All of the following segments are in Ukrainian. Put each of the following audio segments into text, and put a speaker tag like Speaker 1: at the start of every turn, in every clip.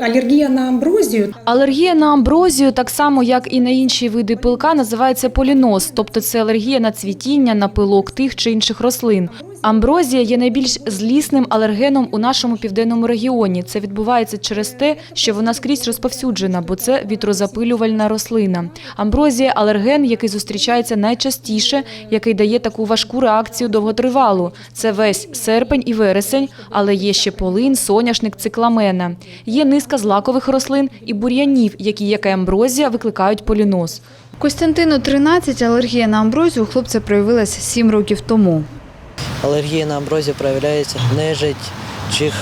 Speaker 1: Алергія на амброзію
Speaker 2: Алергія на амброзію, так само як і на інші види пилка, називається поліноз, тобто це алергія на цвітіння, на пилок тих чи інших рослин. Амброзія є найбільш злісним алергеном у нашому південному регіоні. Це відбувається через те, що вона скрізь розповсюджена, бо це вітрозапилювальна рослина. Амброзія алерген, який зустрічається найчастіше, який дає таку важку реакцію довготривалу. Це весь серпень і вересень, але є ще полин, соняшник, цикламена. Є низка злакових рослин і бур'янів, які, як і амброзія, викликають поліноз.
Speaker 3: Костянтину 13, алергія на амброзію у хлопця проявилася 7 років тому.
Speaker 4: Алергія на амброзію проявляється нежить, чих,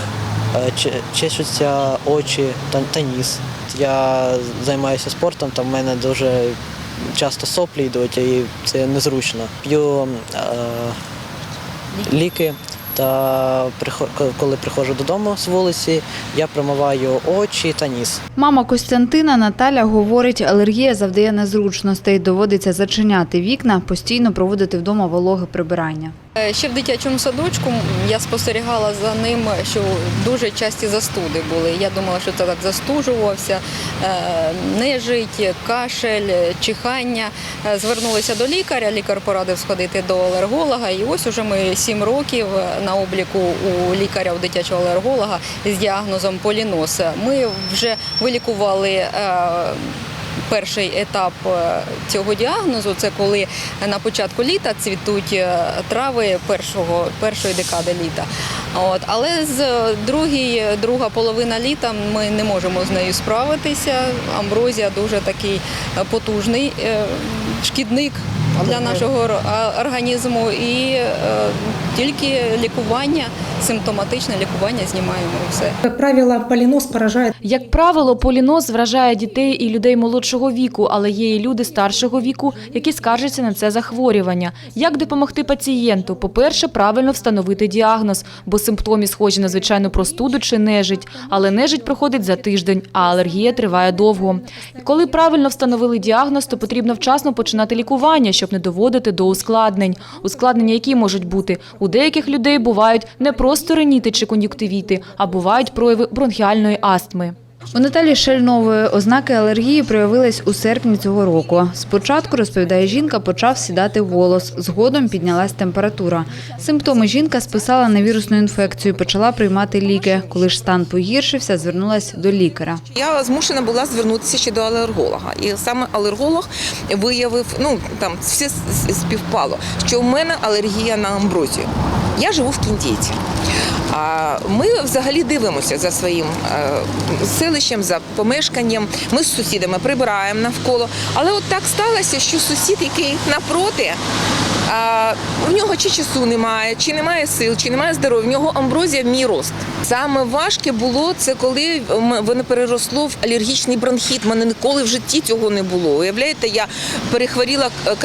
Speaker 4: е, чешуться очі та, та ніс. Я займаюся спортом, там в мене дуже часто соплі йдуть, і це незручно. П'ю е, ліки. Та коли приходжу додому з вулиці, я промиваю очі та ніс.
Speaker 3: Мама Костянтина Наталя говорить, алергія завдає незручностей, доводиться зачиняти вікна, постійно проводити вдома вологе прибирання.
Speaker 5: Е, Ще в дитячому садочку я спостерігала за ним, що дуже часті застуди були. Я думала, що це так застужувався, е, нежить, кашель, чихання. Е, Звернулися до лікаря. Лікар порадив сходити до алерголога. І ось уже ми сім років на обліку у лікаря, у дитячого алерголога з діагнозом поліноз. Ми вже вилікували. Е, Перший етап е, цього діагнозу це коли на початку літа цвітуть е, трави першого, першої декади літа. От. Але з другій, друга половина літа ми не можемо з нею справитися. Амброзія дуже такий е, потужний е, шкідник для нашого організму. І е, тільки лікування, симптоматичне лікування знімаємо все.
Speaker 1: Как правило, полинос поражает
Speaker 2: Як правило, поліноз вражає дітей і людей молодшого віку, але є і люди старшого віку, які скаржаться на це захворювання. Як допомогти пацієнту? По-перше, правильно встановити діагноз, бо симптоми схожі на звичайну простуду чи нежить, але нежить проходить за тиждень, а алергія триває довго. І коли правильно встановили діагноз, то потрібно вчасно починати лікування, щоб не доводити до ускладнень. Ускладнення, які можуть бути у деяких людей, бувають не просто реніти чи кон'юктивіти, а бувають прояви бронхіальної астми.
Speaker 3: У Наталі Шельнової ознаки алергії проявились у серпні цього року. Спочатку, розповідає жінка, почав сідати голос. Згодом піднялась температура. Симптоми жінка списала на вірусну інфекцію, почала приймати ліки. Коли ж стан погіршився, звернулась до лікаря.
Speaker 6: Я змушена була звернутися ще до алерголога. І саме алерголог виявив, ну там все співпало, що в мене алергія на амброзію. Я живу в Кіндійці. А ми взагалі дивимося за своїм е, селищем, за помешканням. Ми з сусідами прибираємо навколо. Але от так сталося, що сусід, який напроти, в нього чи часу немає, чи немає сил, чи немає здоров'я, в нього амброзія в мій рост. Саме важке було це, коли м- воно переросло в алергічний бронхіт. У мене ніколи в житті цього не було. Уявляєте, я перехворіла к-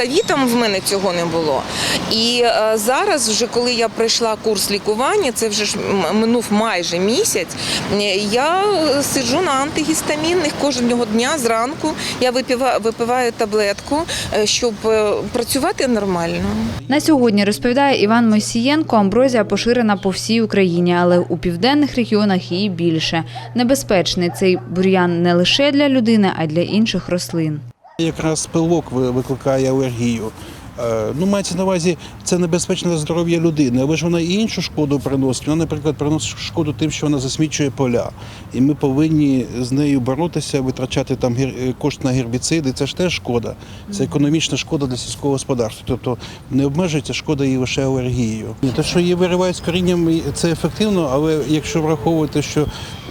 Speaker 6: в мене цього не було. І е, зараз, вже коли я пройшла курс лікування, це вже ж минув майже місяць. е, Я е, сиджу на антигістамінних кожного дня зранку. Я випиваю, випиваю таблетку, е, щоб е, працювати нормально.
Speaker 3: На сьогодні розповідає Іван Мосієнко, амброзія поширена по всій Україні, але у південних регіонах її більше. Небезпечний цей бур'ян не лише для людини, а й для інших рослин.
Speaker 7: Якраз пилок викликає алергію. Е, Ну, мається на увазі, це небезпечно для здоров'я людини, але ж вона і іншу шкоду приносить. Вона, наприклад, приносить шкоду тим, що вона засмічує поля. І ми повинні з нею боротися, витрачати там гер- е, кошти на гербіциди. Це ж теж шкода. Це економічна шкода для сільського господарства. Тобто не обмежується шкода її лише алергією. Те, що її виривають з корінням, це ефективно, але якщо враховувати, що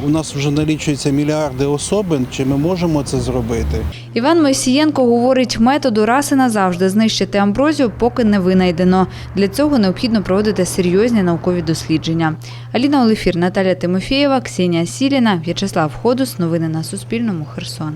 Speaker 7: у нас вже налічується мільярди особин, чи ми можемо це зробити?
Speaker 3: Іван Мойсієнко говорить, методу раз і назавжди знищити амброзію поки не винайдено. Для цього необхідно проводити серйозні наукові дослідження. Аліна Олефір, Наталя Тимофєєва, Ксенія Сіліна, В'ячеслав Ходус. Новини на Суспільному. Херсон.